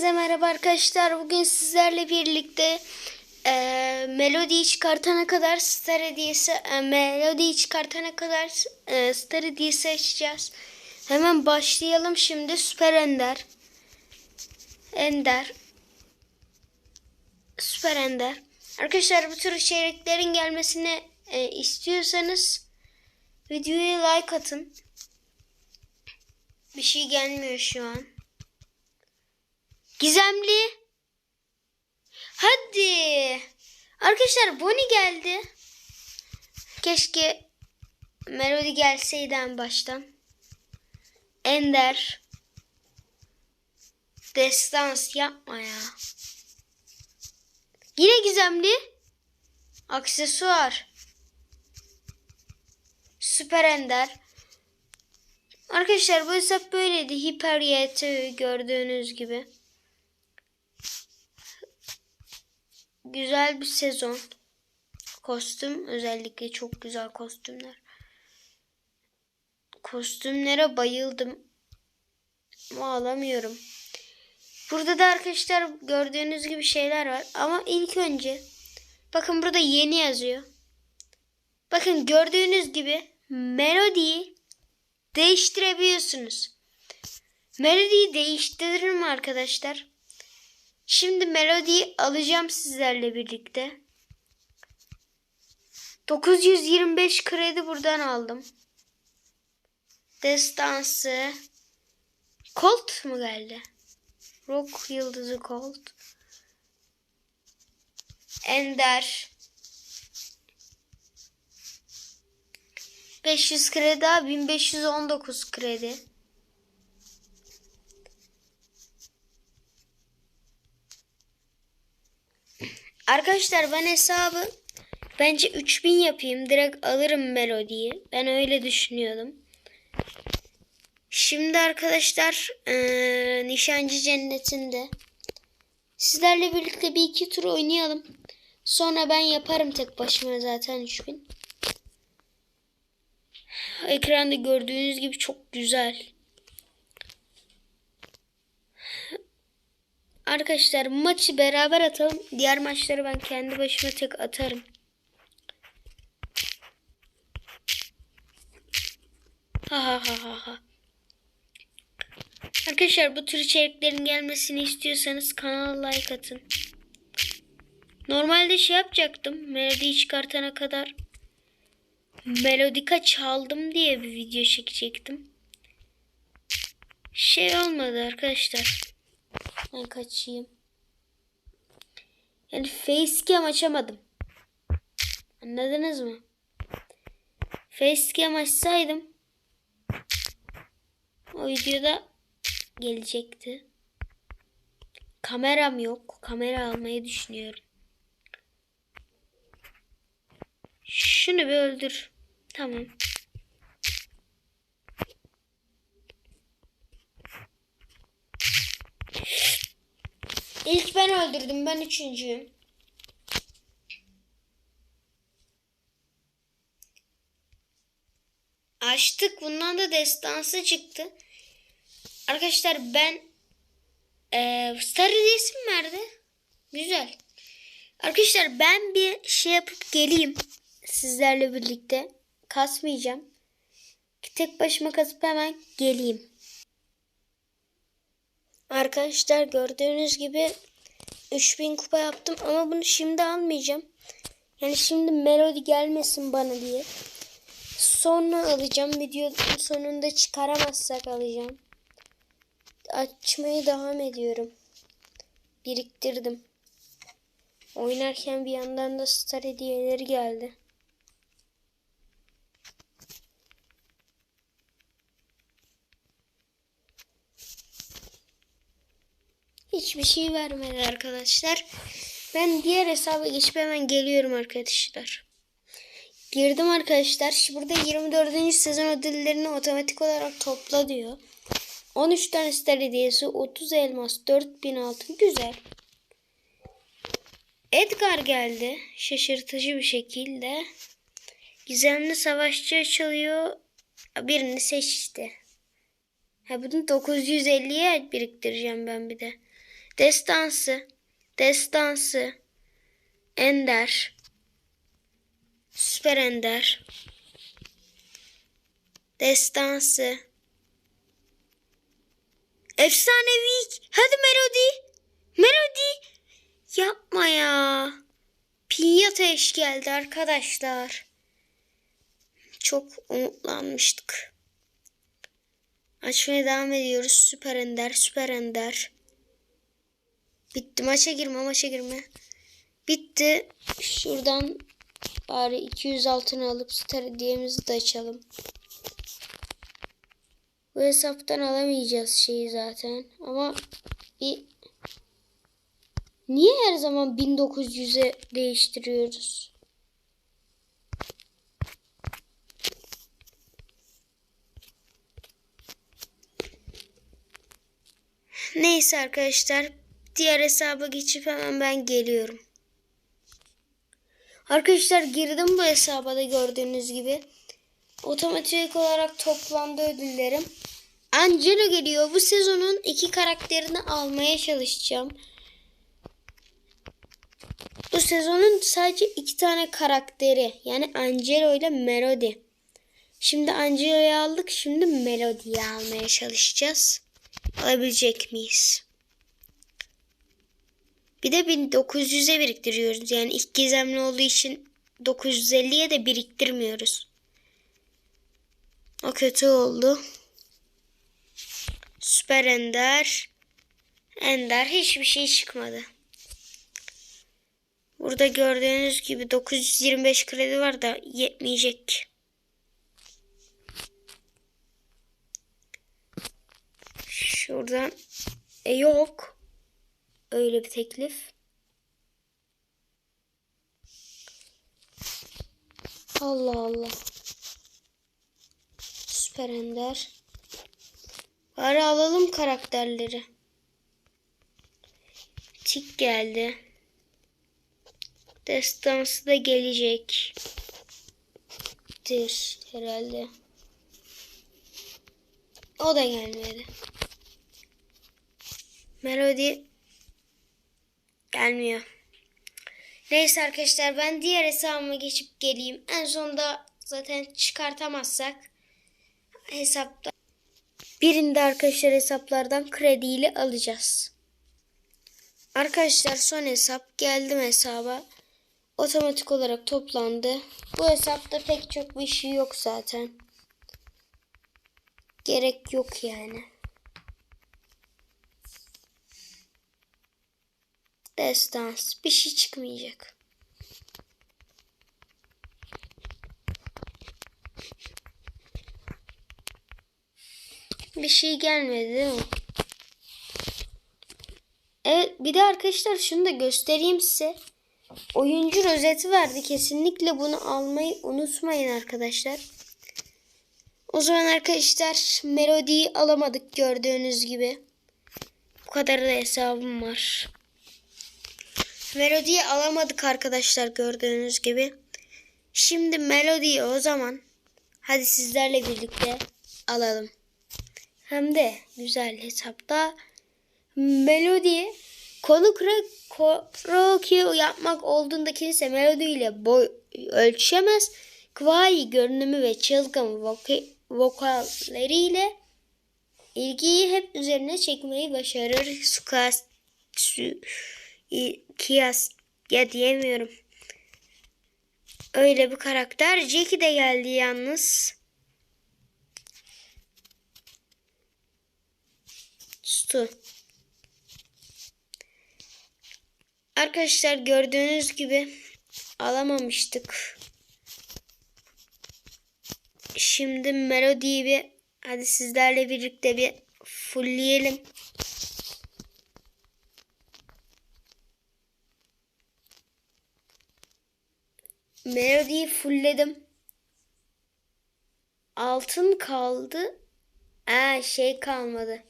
Hepinize merhaba arkadaşlar. Bugün sizlerle birlikte e, melodiyi çıkartana kadar star hediyesi, e, melodiyi çıkartana kadar e, star hediyesi açacağız. Hemen başlayalım şimdi. Süper Ender. Ender. Süper Ender. Arkadaşlar bu tür içeriklerin gelmesini e, istiyorsanız videoya like atın. Bir şey gelmiyor şu an. Gizemli. Hadi. Arkadaşlar Bonnie geldi. Keşke Melody gelseydi en baştan. Ender. Destans yapma ya. Yine gizemli. Aksesuar. Süper Ender. Arkadaşlar bu hesap böyleydi. Hiper YT gördüğünüz gibi. Güzel bir sezon. Kostüm özellikle çok güzel kostümler. Kostümlere bayıldım. Ama alamıyorum. Burada da arkadaşlar gördüğünüz gibi şeyler var. Ama ilk önce bakın burada yeni yazıyor. Bakın gördüğünüz gibi melodiyi değiştirebiliyorsunuz. Melodiyi değiştiririm arkadaşlar? Şimdi melodiyi alacağım sizlerle birlikte. 925 kredi buradan aldım. Destansı. Colt mu geldi? Rock yıldızı Colt. Ender. 500 kredi daha 1519 kredi. Arkadaşlar ben hesabı bence 3000 yapayım. Direkt alırım melodiyi. Ben öyle düşünüyordum. Şimdi arkadaşlar eee, Nişancı Cenneti'nde sizlerle birlikte bir iki tur oynayalım. Sonra ben yaparım tek başıma zaten 3000. Ekranda gördüğünüz gibi çok güzel. Arkadaşlar maçı beraber atalım. Diğer maçları ben kendi başıma tek atarım. Ha ha ha ha ha. Arkadaşlar bu tür içeriklerin gelmesini istiyorsanız kanala like atın. Normalde şey yapacaktım. Melodiyi çıkartana kadar melodika çaldım diye bir video çekecektim. Şey olmadı arkadaşlar. Ben kaçayım. Yani facecam açamadım. Anladınız mı? Facecam açsaydım o videoda gelecekti. Kameram yok. Kamera almayı düşünüyorum. Şunu bir öldür. Tamam. İlk ben öldürdüm. Ben üçüncüyüm. Açtık. Bundan da destansı çıktı. Arkadaşlar ben eee Star hediyesi mi verdi? Güzel. Arkadaşlar ben bir şey yapıp geleyim. Sizlerle birlikte. Kasmayacağım. Tek başıma kasıp hemen geleyim. Arkadaşlar gördüğünüz gibi 3000 kupa yaptım ama bunu şimdi almayacağım. Yani şimdi melodi gelmesin bana diye. Sonra alacağım. Videonun sonunda çıkaramazsak alacağım. Açmaya devam ediyorum. Biriktirdim. Oynarken bir yandan da star hediyeleri geldi. Hiçbir şey vermedi arkadaşlar. Ben diğer hesaba geçip hemen geliyorum arkadaşlar. Girdim arkadaşlar. Şimdi burada 24. sezon ödüllerini otomatik olarak topla diyor. 13 tane star hediyesi, 30 elmas, 4000 altın. Güzel. Edgar geldi. Şaşırtıcı bir şekilde. Gizemli savaşçı açılıyor. Birini seç işte. Ha bunu 950'ye biriktireceğim ben bir de. Destansı. Destansı. Ender. Süper Ender. Destansı. Efsanevi. Hadi Melody. Melody. Yapma ya. Pi ateş geldi arkadaşlar. Çok umutlanmıştık. Açmaya devam ediyoruz. Süper Ender, Süper Ender. Bitti. Maça girme, maça girme. Bitti. Şuradan bari 200 altın alıp star hediyemizi de açalım. Bu hesaptan alamayacağız şeyi zaten. Ama bir Niye her zaman 1900'e değiştiriyoruz? Neyse arkadaşlar. Diğer hesaba geçip hemen ben geliyorum. Arkadaşlar girdim bu hesaba da gördüğünüz gibi. Otomatik olarak toplamda ödüllerim. Angelo geliyor. Bu sezonun iki karakterini almaya çalışacağım. Bu sezonun sadece iki tane karakteri. Yani Angelo ile Melody. Şimdi Angelo'yu aldık. Şimdi Melody'yi almaya çalışacağız. Alabilecek miyiz? Bir de 1900'e biriktiriyoruz. Yani ilk gizemli olduğu için 950'ye de biriktirmiyoruz. O kötü oldu. Süper Ender. Ender hiçbir şey çıkmadı. Burada gördüğünüz gibi 925 kredi var da yetmeyecek. Şuradan e yok. Öyle bir teklif. Allah Allah. Süper Ender. Bari alalım karakterleri. Tik geldi. Destansı da gelecek. Dir herhalde. O da gelmedi. Melody gelmiyor. Neyse arkadaşlar ben diğer hesabıma geçip geleyim. En sonunda zaten çıkartamazsak hesapta birinde arkadaşlar hesaplardan krediyle alacağız. Arkadaşlar son hesap geldim hesaba. Otomatik olarak toplandı. Bu hesapta pek çok bir şey yok zaten. Gerek yok yani. Destans. Bir şey çıkmayacak. Bir şey gelmedi değil mi? Evet bir de arkadaşlar şunu da göstereyim size. Oyuncu rozeti verdi. Kesinlikle bunu almayı unutmayın arkadaşlar. O zaman arkadaşlar melodiyi alamadık gördüğünüz gibi. Bu kadar da hesabım var. Melodiyi alamadık arkadaşlar gördüğünüz gibi. Şimdi melodiyi o zaman hadi sizlerle birlikte alalım. Hem de güzel hesapta melodiyi konu karaoke yapmak olduğunda kimse melodiyle boy ölçemez. Kıvai görünümü ve çılgın voka, vokalleriyle ilgiyi hep üzerine çekmeyi başarır. Sukas, su, kiyas ya diyemiyorum. Öyle bir karakter. Jackie de geldi yalnız. Stu. Arkadaşlar gördüğünüz gibi alamamıştık. Şimdi melodiyi bir hadi sizlerle birlikte bir fullleyelim. Melodiyi fullledim. Altın kaldı. Aa şey kalmadı.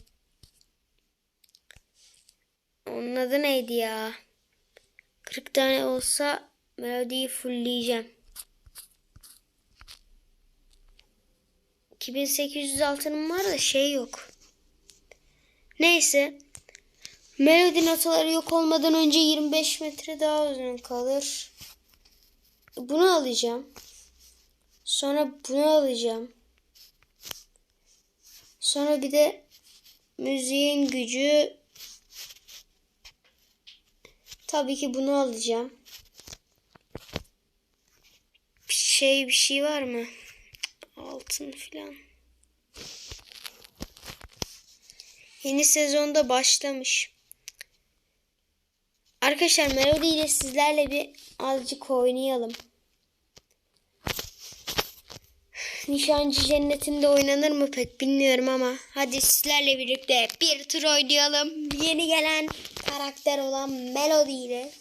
Onun adı neydi ya? 40 tane olsa melodiyi fullleyeceğim. 2800 altınım var da şey yok. Neyse. Melodi notaları yok olmadan önce 25 metre daha uzun kalır. Bunu alacağım. Sonra bunu alacağım. Sonra bir de müziğin gücü tabii ki bunu alacağım. Bir şey bir şey var mı? Altın filan. Yeni sezonda başlamış. Arkadaşlar Melody ile sizlerle bir azıcık oynayalım. Nişancı cennetinde oynanır mı pek bilmiyorum ama hadi sizlerle birlikte bir tur oynayalım. Yeni gelen karakter olan Melody ile.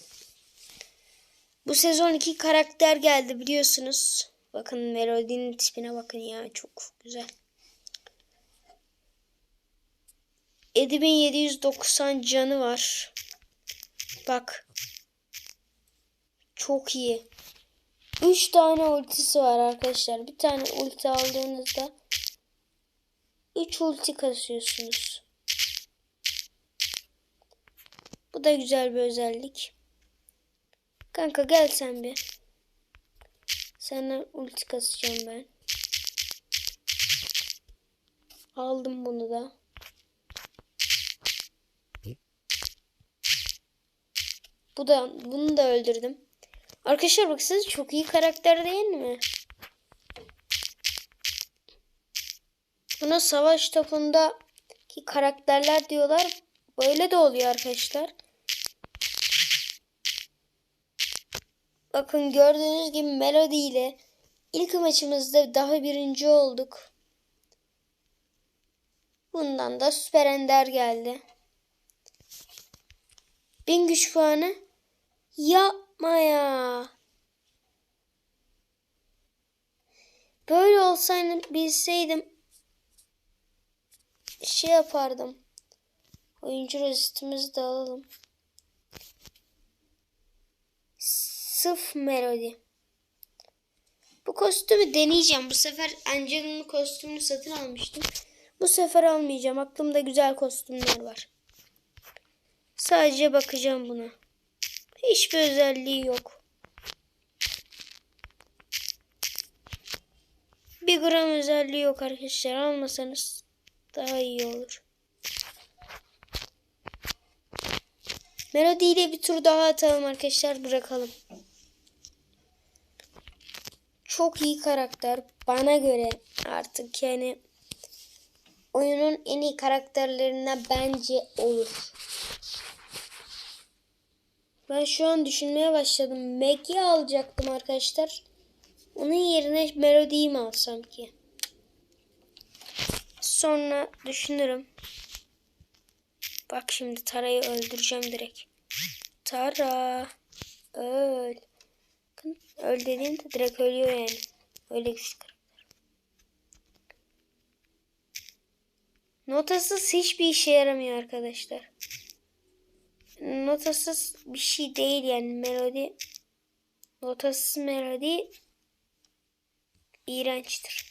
Bu sezon iki karakter geldi biliyorsunuz. Bakın Melody'nin tipine bakın ya çok güzel. 7790 canı var. Bak. Çok iyi. 3 tane ultisi var arkadaşlar. Bir tane ulti aldığınızda 3 ulti kasıyorsunuz. Bu da güzel bir özellik. Kanka gel sen bir. Sana ulti kasacağım ben. Aldım bunu da. Bu da bunu da öldürdüm. Arkadaşlar baksanız çok iyi karakter değil mi? Buna savaş topunda ki karakterler diyorlar. Böyle de oluyor arkadaşlar. Bakın gördüğünüz gibi Melody ile ilk maçımızda daha birinci olduk. Bundan da Süper Ender geldi. Bin güç puanı. Yapma ya. Böyle olsaydı bilseydim şey yapardım. Oyuncu rozitimizi de alalım. Sıf melodi. Bu kostümü deneyeceğim. Bu sefer Angela'nın kostümünü satın almıştım. Bu sefer almayacağım. Aklımda güzel kostümler var. Sadece bakacağım buna. Hiçbir özelliği yok. Bir gram özelliği yok arkadaşlar. Almasanız daha iyi olur. Melody ile bir tur daha atalım arkadaşlar. Bırakalım. Çok iyi karakter. Bana göre artık yani oyunun en iyi karakterlerinden bence olur. Ben şu an düşünmeye başladım. Maggie alacaktım arkadaşlar. Onun yerine Melody'yi mi alsam ki? Sonra düşünürüm. Bak şimdi Tara'yı öldüreceğim direkt. Tara. Öl. Öl dediğimde direkt ölüyor yani. Öyle güçlü. Notasız hiçbir işe yaramıyor arkadaşlar. Notasız bir şey değil yani melodi. Notasız melodi iğrençtir.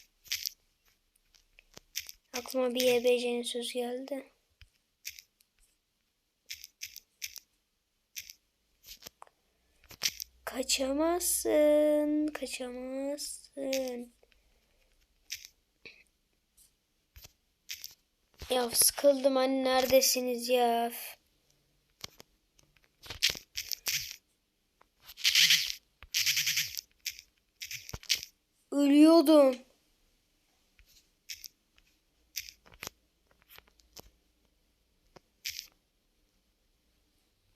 Aklıma bir YBC'nin sözü geldi. Kaçamazsın, kaçamazsın. Ya sıkıldım anne neredesiniz ya? Ölüyordum.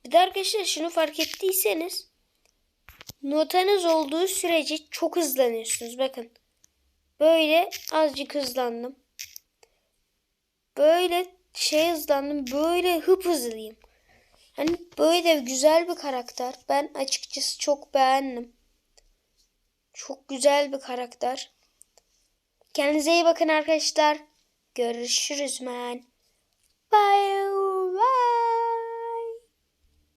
Bir de arkadaşlar şunu fark ettiyseniz notanız olduğu sürece çok hızlanıyorsunuz. Bakın. Böyle azıcık hızlandım. Böyle şey hızlandım. Böyle hıp hızlıyım. Hani böyle güzel bir karakter. Ben açıkçası çok beğendim. Çok güzel bir karakter. Kendinize iyi bakın arkadaşlar. Görüşürüz men. Bye bye.